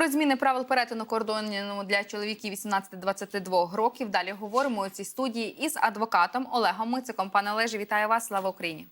Про зміни правил перетину кордону для чоловіків 18-22 років. Далі говоримо у цій студії із адвокатом Олегом Мициком. Пане Олеже, вітаю вас. Слава Україні.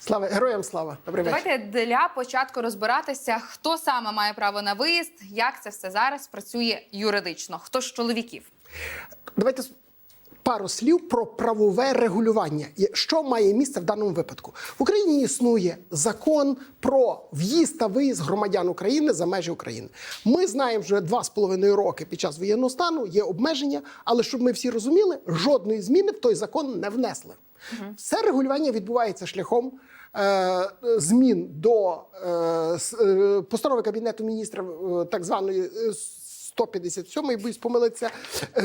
Слава героям слава. Добрий вечір. Давайте для початку розбиратися, хто саме має право на виїзд, як це все зараз працює юридично. Хто з чоловіків? Давайте пару слів про правове регулювання. Що має місце в даному випадку? В Україні існує закон про в'їзд та виїзд громадян України за межі України. Ми знаємо вже два з половиною роки під час воєнного стану є обмеження, але щоб ми всі розуміли, жодної зміни в той закон не внесли. Все регулювання відбувається шляхом е, змін до е, е, постанови Кабінету міністрів так званої е, 157 боюсь помилитися,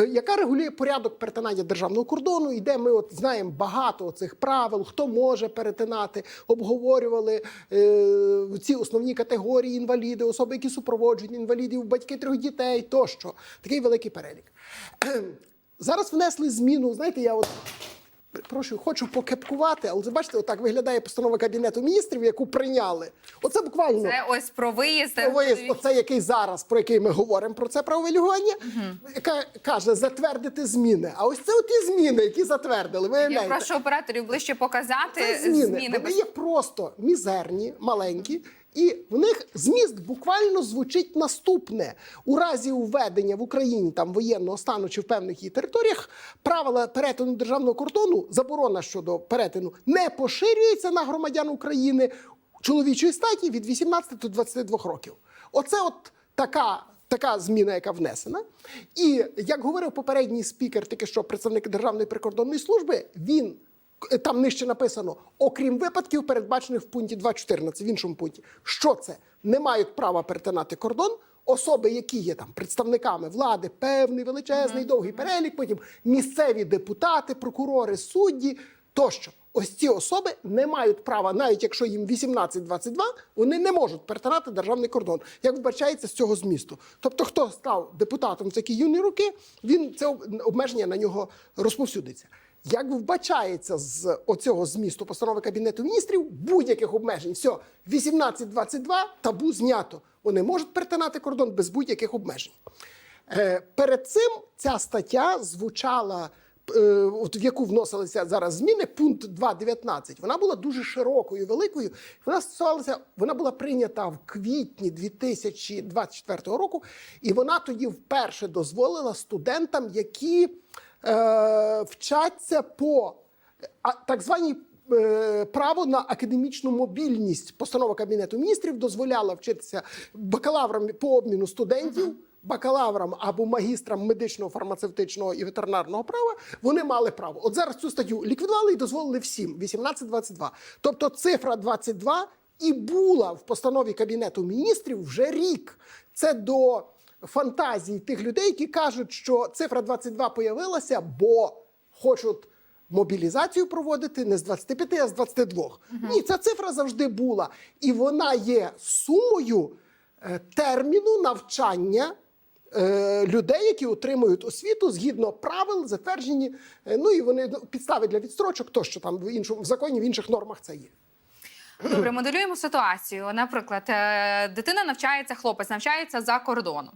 яка регулює порядок перетинання державного кордону, і де ми от знаємо багато цих правил, хто може перетинати, обговорювали е, ці основні категорії інваліди, особи, які супроводжують інвалідів, батьки трьох дітей тощо. Такий великий перелік. Зараз внесли зміну. Знаєте, я от. Прошу, хочу покепкувати, але ви бачите, отак виглядає постанова Кабінету міністрів, яку прийняли. Оце буквально Це ось про виїзд. про виїзд, оце який зараз, про який ми говоримо, про це правове лягування, яка каже затвердити зміни. А ось це оті зміни, які затвердили. Я Виявляєте, прошу операторів ближче показати це зміни. Вони є просто мізерні, маленькі. І в них зміст буквально звучить наступне: у разі введення в Україні там воєнного стану чи в певних її територіях правила перетину державного кордону, заборона щодо перетину не поширюється на громадян України чоловічої статі від 18 до 22 років. Оце от така. Така зміна, яка внесена, і як говорив попередній спікер, тільки що представник Державної прикордонної служби, він там нижче написано, окрім випадків, передбачених в пункті 2.14, в іншому пункті. Що це? Не мають права перетинати кордон особи, які є там представниками влади, певний величезний довгий перелік, потім місцеві депутати, прокурори, судді тощо. Ось ці особи не мають права, навіть якщо їм 18-22, вони не можуть перетинати державний кордон, як вбачається з цього змісту. Тобто, хто став депутатом в такі юні роки, він це обмеження на нього розповсюдиться. Як вбачається з оцього змісту постанови Кабінету міністрів будь-яких обмежень, все, 18-22 табу знято. Вони можуть перетинати кордон без будь-яких обмежень. Е, перед цим ця стаття звучала, е, от в яку вносилися зараз зміни, пункт 2.19. Вона була дуже широкою, великою. Вона стосувалася, вона була прийнята в квітні 2024 року, і вона тоді вперше дозволила студентам, які вчаться по так званій е, право на академічну мобільність. Постанова Кабінету міністрів дозволяла вчитися бакалаврам по обміну студентів. Бакалаврам або магістрам медичного, фармацевтичного і ветеринарного права вони мали право. От зараз цю статтю ліквідували і дозволили всім 18-22. Тобто цифра 22 і була в постанові Кабінету міністрів вже рік. Це до фантазії тих людей, які кажуть, що цифра 22 появилася, бо хочуть мобілізацію проводити не з 25, а з 22. Ні, ця цифра завжди була. І вона є сумою е, терміну навчання. е, Людей, які отримують освіту згідно правил, затверджені, е, ну і вони ну, підстави для відстрочок, тощо там в іншому в законі, в інших нормах це є. Добре, моделюємо ситуацію. Наприклад, е, дитина навчається, хлопець навчається за кордоном.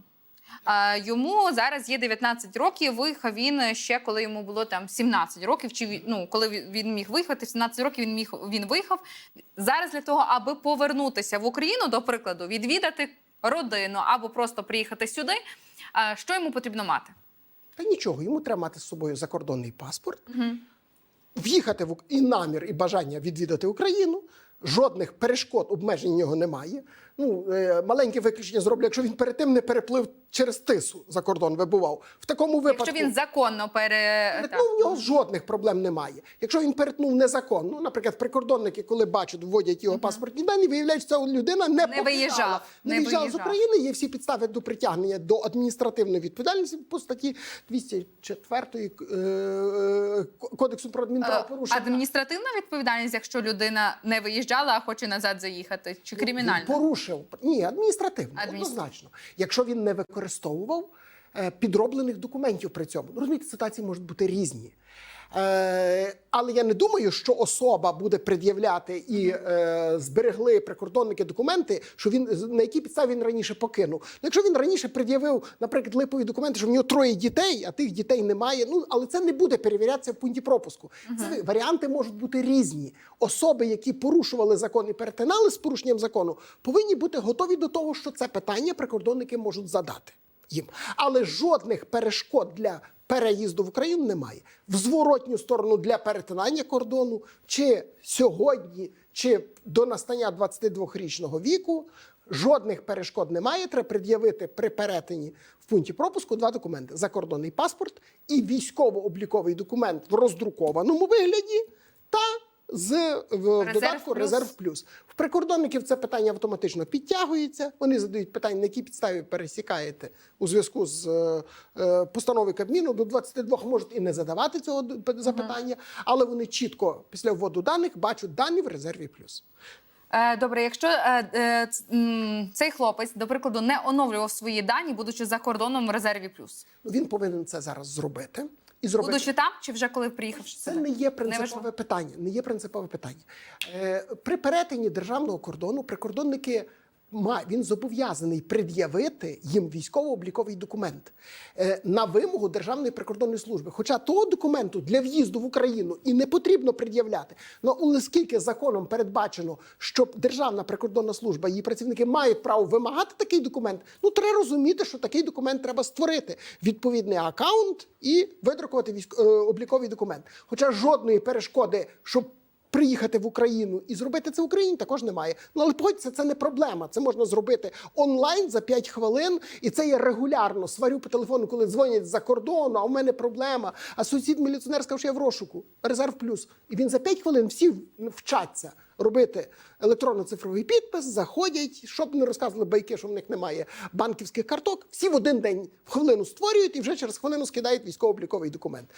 Йому зараз є 19 років. Виїхав він ще коли йому було там 17 років. Чи ну, коли він- міг виїхати, в 17 років він міг він виїхав. Зараз для того, аби повернутися в Україну, до прикладу, відвідати родину або просто приїхати сюди. Що йому потрібно мати? Та нічого, йому треба мати з собою закордонний паспорт, в'їхати в і намір, і бажання відвідати Україну. Жодних перешкод, обмежень у нього немає. Ну, е, маленьке виключення зроблю, якщо він перед тим не переплив через тису за кордон, вибував. В такому випадку. Якщо він законно пере. Ну, в нього жодних проблем немає. Якщо він перетнув незаконно, ну, наприклад, прикордонники, коли бачать, вводять його паспортні дані, виявляють, що ця людина не, покидала, виїжджав, не не виїжджав з. України. Є всі підстави до притягнення до адміністративної відповідальності по статті 204 е, е, Кодексу про Е, адмінправопорушення. Адміністративна відповідальність, якщо людина не виїжджала, а хоче назад заїхати, чи кримінальна? Він порушив. Ні, адміністративно, Адміністративно. однозначно. Якщо він не використовував е, підроблених документів при цьому. Ну, Розумієте, ситуації можуть бути різні. Е, але я не думаю, що особа буде пред'являти і е, зберегли прикордонники документи, що він на якій підставі він раніше покинув. Ну, якщо він раніше пред'явив, наприклад, липові документи, що в нього троє дітей, а тих дітей немає. Ну але це не буде перевірятися в пункті пропуску. Це варіанти можуть бути різні. Особи, які порушували закон і перетинали з порушенням закону, повинні бути готові до того, що це питання прикордонники можуть задати їм. Але жодних перешкод для переїзду в Україну немає. В зворотню сторону для перетинання кордону, чи сьогодні, чи до настання 22-річного віку. Жодних перешкод немає. Треба пред'явити при перетині в пункті пропуску два документи: закордонний паспорт і військово-обліковий документ в роздрукованому вигляді та з в Резерв додатку плюс. резерв плюс. В прикордонників це питання автоматично підтягується. Вони задають питання, на якій підставі пересікаєте у зв'язку з е, е, постановою Кабміну. До 22 можуть і не задавати цього запитання, але вони чітко після вводу даних бачать дані в резерві плюс. Е, Добре, якщо е, цей хлопець, до прикладу, не оновлював свої дані, будучи за кордоном в резерві плюс, Він повинен це зараз зробити і зробити. будучи там чи вже коли приїхавши Це не є принципове принципове питання. Не є принципове питання. Е, при перетині державного кордону прикордонники він зобов'язаний пред'явити їм військово-обліковий документ е, на вимогу Державної прикордонної служби. Хоча того документу для в'їзду в Україну і не потрібно пред'являти. Ну оскільки законом передбачено, що Державна прикордонна служба її працівники мають право вимагати такий документ, ну треба розуміти, що такий документ треба створити відповідний акаунт і видрукувати військ... е, обліковий документ. Хоча жодної перешкоди, щоб приїхати в Україну і зробити це в Україні також немає. Ну але погодьтеся, це не проблема. Це можна зробити онлайн за 5 хвилин, і це є регулярно. Сварю по телефону, коли дзвонять з-за кордону, а у мене проблема. А сусід міліціонер сказав, що я в розшуку. Резерв плюс. І він за 5 хвилин всі вчаться робити електронно-цифровий підпис, заходять, щоб не розказували байки, що в них немає банківських карток. Всі в один день в хвилину створюють і вже через хвилину скидають військово-обліковий документ.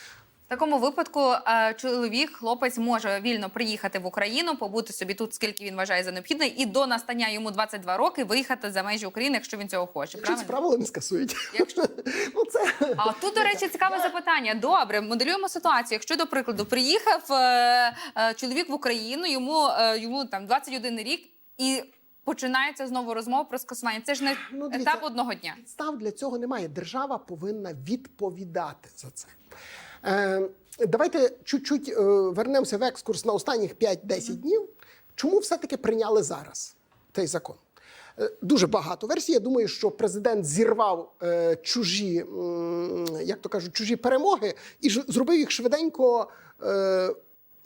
В такому випадку е, чоловік, хлопець може вільно приїхати в Україну, побути собі тут, скільки він вважає за необхідне, і до настання йому 22 роки виїхати за межі України, якщо він цього хоче. Якщо ці правила не скасують. Якщо- ну це А тут, до речі, цікаве запитання. Добре, моделюємо ситуацію. Якщо, до прикладу, приїхав е, е, чоловік в Україну, йому, йому там 21 рік, і починається знову розмова про скасування. Це ж не Ну, дивіться, етап одного дня. підстав для цього немає. Держава повинна відповідати за це. Е, давайте чуть-чуть е, вернемося в екскурс на останніх 5-10 днів. Чому все-таки прийняли зараз цей закон? Е, Дуже багато версій. Я думаю, що президент зірвав е, чужі, е, як то кажуть, чужі перемоги і ж, зробив їх швиденько. Е,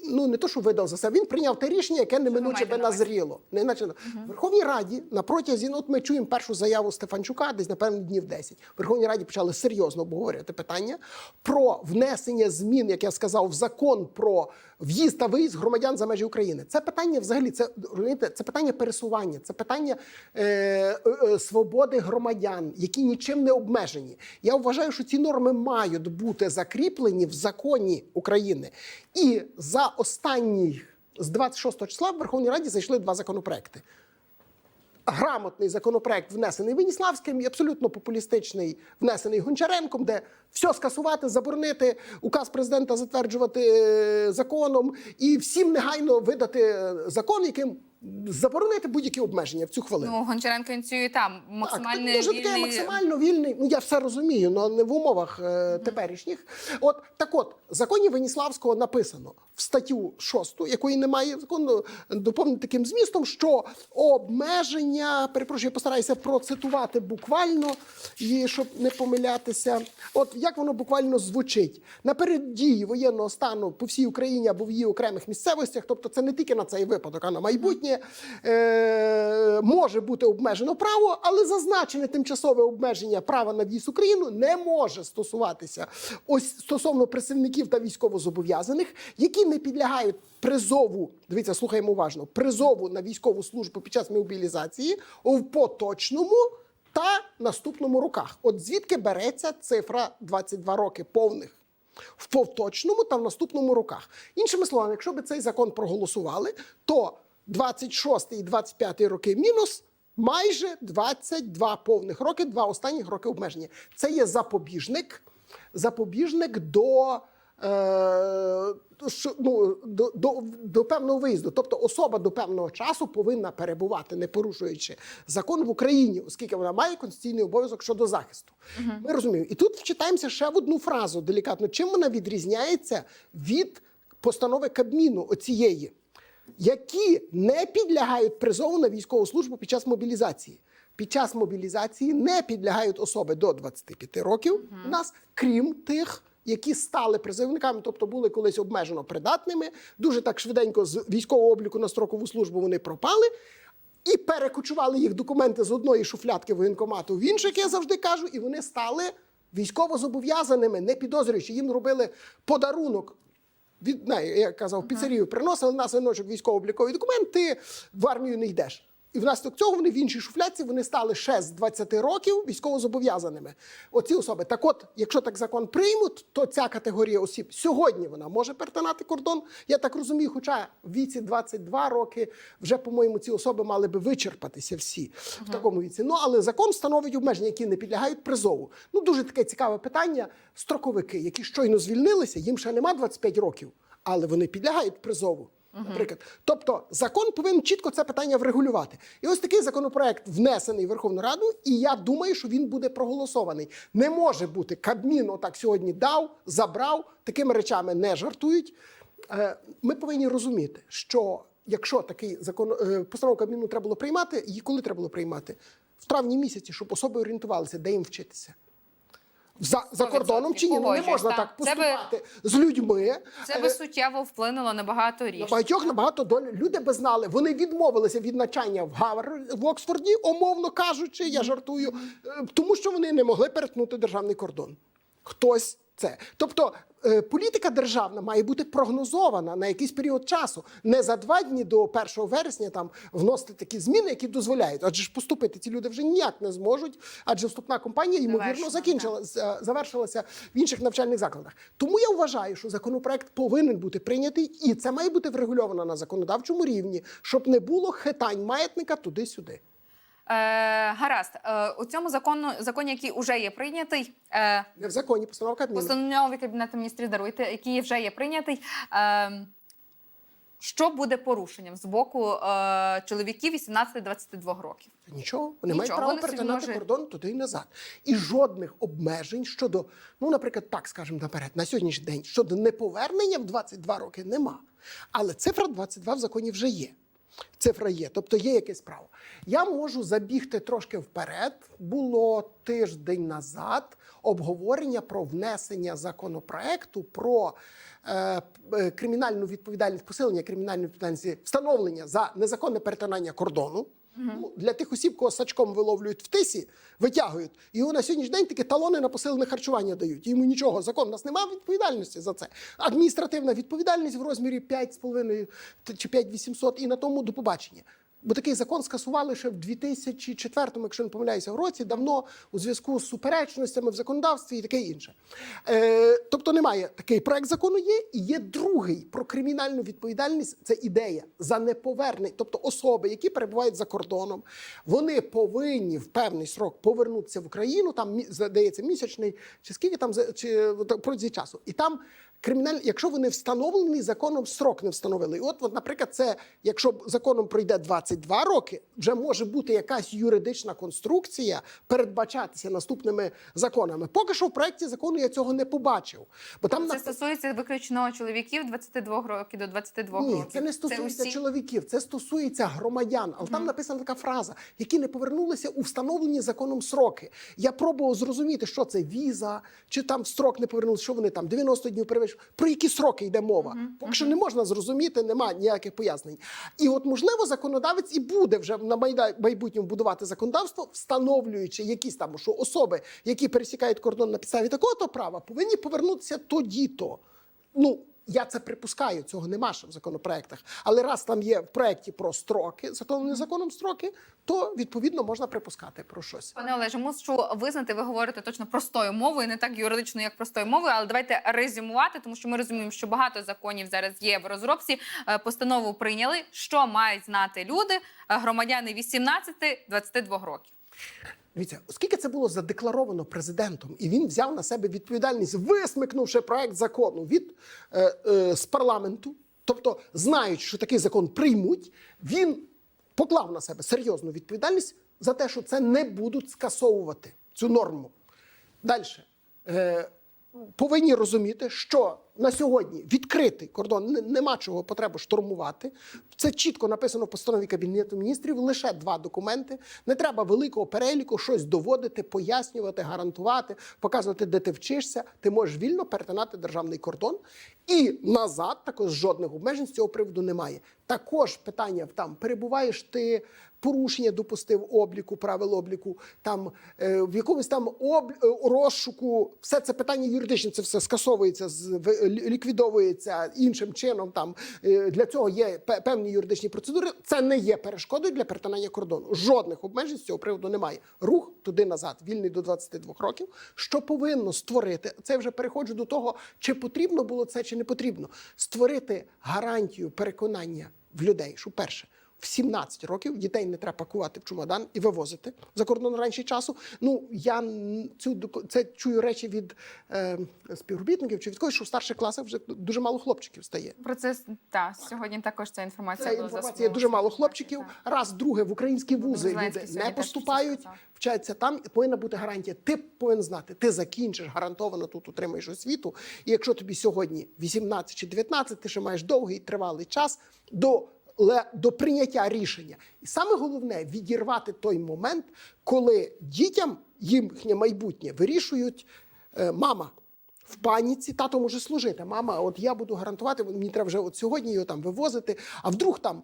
Ну, не то, що видав за себе, він прийняв те рішення, яке неминуче би назріло. Не наче в Верховній Раді на протязі, ну, от ми чуємо першу заяву Стефанчука, десь напевно днів 10. В Верховній Раді почали серйозно обговорювати питання про внесення змін, як я сказав, в закон про в'їзд та виїзд громадян за межі України. Це питання взагалі, це розумієте, це питання пересування, це питання е, е, е, свободи громадян, які нічим не обмежені. Я вважаю, що ці норми мають бути закріплені в законі України. І за останній з 26 числа в Верховній Раді зайшли два законопроекти. Грамотний законопроект внесений Веніславським і абсолютно популістичний внесений Гончаренком, де все скасувати, заборонити, указ президента затверджувати е, законом і всім негайно видати е, закон, яким заборонити будь-які обмеження в цю хвилину. Ну, Гончаренко ініціює там максимально так, дуже таке максимально вільний. Ну я все розумію, але не в умовах е, теперішніх. От так, от в законі Веніславського написано в статтю 6, якої немає закону, доповнити таким змістом, що обмеження, перепрошую, я постараюся процитувати буквально, і щоб не помилятися. От як воно буквально звучить наперед дії воєнного стану по всій Україні або в її окремих місцевостях, тобто це не тільки на цей випадок, а на майбутнє е, може бути обмежено право, але зазначене тимчасове обмеження права на в'їзд Україну не може стосуватися ось стосовно представників та військовозобов'язаних, які не підлягають призову. Дивіться, слухаємо уважно. Призову на військову службу під час мобілізації в поточному. Та наступному роках. От звідки береться цифра 22 роки повних в поточному та в наступному роках. Іншими словами, якщо би цей закон проголосували, то 26 і 25 роки мінус майже 22 повних роки, два останніх роки обмеження. Це є запобіжник, запобіжник до. Е, ну, до, до, до певного виїзду. Тобто особа до певного часу повинна перебувати, не порушуючи закон в Україні, оскільки вона має конституційний обов'язок щодо захисту. Ми розуміємо. І тут вчитаємося ще в одну фразу делікатно. Чим вона відрізняється від постанови Кабміну оцієї, які не підлягають призову на військову службу під час мобілізації. Під час мобілізації не підлягають особи до 25 років у нас, крім тих, які стали призовниками, тобто були колись обмежено придатними. Дуже так швиденько з військового обліку на строкову службу вони пропали. І перекочували їх документи з одної шуфлядки воєнкомату в іншу, як я завжди кажу, і вони стали військово зобов'язаними, не підозрюючи. Їм робили подарунок. Від не, я казав, піцерію приносили на синочок військово-облікові документи, в армію не йдеш. І внаслідок цього вони в іншій шуфляці вони стали ще з 20 років військовозобов'язаними. Оці особи. Так от, якщо так закон приймуть, то ця категорія осіб сьогодні вона може перетинати кордон. Я так розумію, хоча в віці 22 роки вже, по-моєму, ці особи мали би вичерпатися всі в такому віці. Ну але закон встановить обмеження, які не підлягають призову. Ну дуже таке цікаве питання. Строковики, які щойно звільнилися, їм ще нема 25 років, але вони підлягають призову. Наприклад, тобто закон повинен чітко це питання врегулювати. І ось такий законопроект внесений в Верховну Раду, і я думаю, що він буде проголосований. Не може бути Кабмін отак сьогодні дав, забрав, такими речами не жартують. Е, Ми повинні розуміти, що якщо такий закон е, постанову Кабміну треба було приймати, її коли треба було приймати? В травні місяці, щоб особи орієнтувалися, де їм вчитися. За, за кордоном чи ні? Ну, не можна так. так Це з людьми. Це би суттєво вплинуло на багато На рішень. багатьох набагато доль. Люди би знали. Вони відмовилися від навчання в Гавар в Оксфорді, умовно кажучи, я жартую, е, тому що вони не могли перетнути державний кордон. Хтось це. Тобто е, політика державна має бути прогнозована на якийсь період часу. Не за два дні до 1 вересня там вносити такі зміни, які дозволяють. Адже ж поступити ці люди вже ніяк не зможуть, адже вступна кампанія ймовірно закінчила завершилася в інших навчальних закладах. Тому я вважаю, що законопроект повинен бути прийнятий, і це має бути врегульовано на законодавчому рівні, щоб не було хитань маятника туди-сюди. Е, гаразд, е, у цьому закону, законі, який вже є прийнятий, е, Не в законі постанова Кабміну. постанові Кабінету міністрів даруйте, який вже є прийнятий. Е, що буде порушенням з боку е, чоловіків 18-22 років? Нічого, вони мають Нічого, право вони перетинати може- кордон туди і назад. І жодних обмежень щодо, ну, наприклад, так скажемо наперед, на сьогоднішній день щодо неповернення в 22 роки нема. Але цифра 22 в законі вже є. Цифра є, тобто є якесь право. Я можу забігти трошки вперед. Було тиждень назад обговорення про внесення законопроекту про е, е, кримінальну відповідальність, посилення кримінальної відповідальності, встановлення за незаконне перетинання кордону. Ну, для тих осіб, кого сачком виловлюють в тисі, витягують. І його на сьогоднішній день такі талони на посилене харчування дають. Йому нічого, закон у нас немає відповідальності за це. Адміністративна відповідальність в розмірі 5,5 чи 5,800 і на тому до побачення. Бо такий закон скасували ще в 2004, якщо не помиляюся, році, давно у зв'язку з суперечностями в законодавстві і таке інше. Е, тобто немає такий проект закону є, і є другий про кримінальну відповідальність. Це ідея за неповернення, тобто особи, які перебувають за кордоном, вони повинні в певний срок повернутися в Україну. Там здається місячний чи скільки там чи от, протязі часу, і там. Кримінальні, якщо вони встановлений законом, срок не встановили. І от, от, наприклад, це якщо законом пройде 22 роки, вже може бути якась юридична конструкція передбачатися наступними законами. Поки що в проєкті закону я цього не побачив. Бо там Це на- стосується виключно чоловіків 22 років до 22 ні, років. це не стосується усі? чоловіків, це стосується громадян. Але там написана така фраза, які не повернулися у встановлені законом сроки. Я пробував зрозуміти, що це віза, чи там строк не повернулися, що вони там 90 днів Про які сроки йде мова? Поки що не можна зрозуміти, немає ніяких пояснень. І от можливо законодавець і буде вже на майбутньому будувати законодавство, встановлюючи якісь там що особи, які пересікають кордон на підставі такого то права, повинні повернутися тоді-то. Ну, Я це припускаю, цього нема ще в законопроектах. Але раз там є в проєкті про строки, законом законом строки, то відповідно можна припускати про щось. Пане Олеже, мушу визнати, ви говорите точно простою мовою, не так юридично, як простою мовою, але давайте резюмувати, тому що ми розуміємо, що багато законів зараз є в розробці. Е, Постанову прийняли, що мають знати люди, е, громадяни 18-22 років. Дивіться, оскільки це було задекларовано президентом, і він взяв на себе відповідальність, висмикнувши проект закону від е, е, з парламенту, тобто знаючи, що такий закон приймуть, він поклав на себе серйозну відповідальність за те, що це не будуть скасовувати цю норму. Далі. Е, повинні розуміти, що на сьогодні відкритий кордон нема чого потребу штурмувати. Це чітко написано в постанові Кабінету міністрів. Лише два документи. Не треба великого переліку щось доводити, пояснювати, гарантувати, показувати, де ти вчишся. Ти можеш вільно перетинати державний кордон. І назад також жодних обмежень з цього приводу немає. Також питання там перебуваєш ти. Порушення допустив обліку, правил обліку, там е, в якомусь там об, е, розшуку, все це питання юридичне, це все скасовується, з- ліквідовується іншим чином. Там е, для цього є певні юридичні процедури. Це не є перешкодою для перетинання кордону. Жодних обмежень з цього приводу немає. Рух туди назад, вільний до 22 років. Що повинно створити? Це вже переходжу до того, чи потрібно було це, чи не потрібно створити гарантію переконання в людей, що перше. В 17 років дітей не треба пакувати в чемодан і вивозити за кордон раніше часу. Ну я цю це чую речі від е, співробітників чи від когось, що в старших класах вже дуже мало хлопчиків стає. Про це та сьогодні також ця інформація Це була інформація дуже мало хлопчиків. Раз, друге, в українські вузи люди не поступають, вчаться там. і Повинна бути гарантія. Ти повинен знати, ти закінчиш гарантовано тут отримаєш освіту. І якщо тобі сьогодні 18 чи 19, ти ще маєш довгий тривалий час до. До прийняття рішення, і саме головне відірвати той момент, коли дітям їхнє майбутнє вирішують е, мама в паніці, тато може служити. Мама, от я буду гарантувати, мені треба вже от сьогодні його там вивозити. А вдруг там,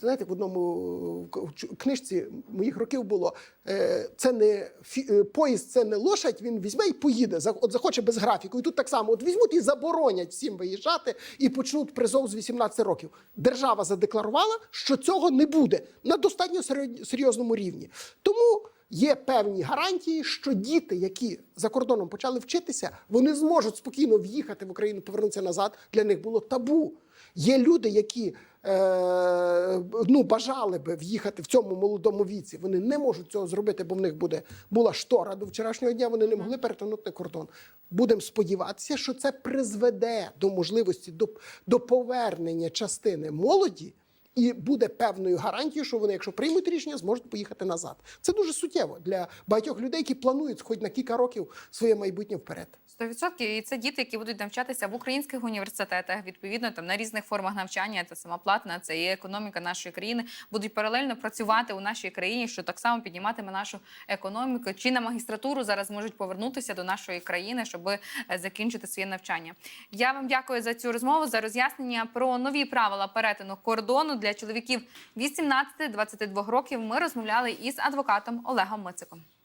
знаєте, в одному е, книжці моїх років було е, це не е, поїзд, це не лошадь. Він візьме і поїде. От захоче без графіку. І тут так само: от візьмуть і заборонять всім виїжджати і почнуть призов з 18 років. Держава задекларувала, що цього не буде на достатньо серйозному рівні. Тому. Є певні гарантії, що діти, які за кордоном почали вчитися, вони зможуть спокійно в'їхати в Україну, повернутися назад. Для них було табу. Є люди, які е, ну, бажали би в'їхати в цьому молодому віці. Вони не можуть цього зробити, бо в них буде була штора до вчорашнього дня. Вони не могли перетинути кордон. Будемо сподіватися, що це призведе до можливості до, до повернення частини молоді. І буде певною гарантією, що вони, якщо приймуть рішення, зможуть поїхати назад. Це дуже суттєво для багатьох людей, які планують хоч на кілька років своє майбутнє вперед. 100%. І це діти, які будуть навчатися в українських університетах, відповідно там на різних формах навчання. Це сама платна, це і економіка нашої країни. Будуть паралельно працювати у нашій країні, що так само підніматиме нашу економіку. Чи на магістратуру зараз можуть повернутися до нашої країни, щоб е, закінчити своє навчання. Я вам дякую за цю розмову, за роз'яснення про нові правила перетину кордону для чоловіків 18-22 років. Ми розмовляли із адвокатом Олегом Мициком.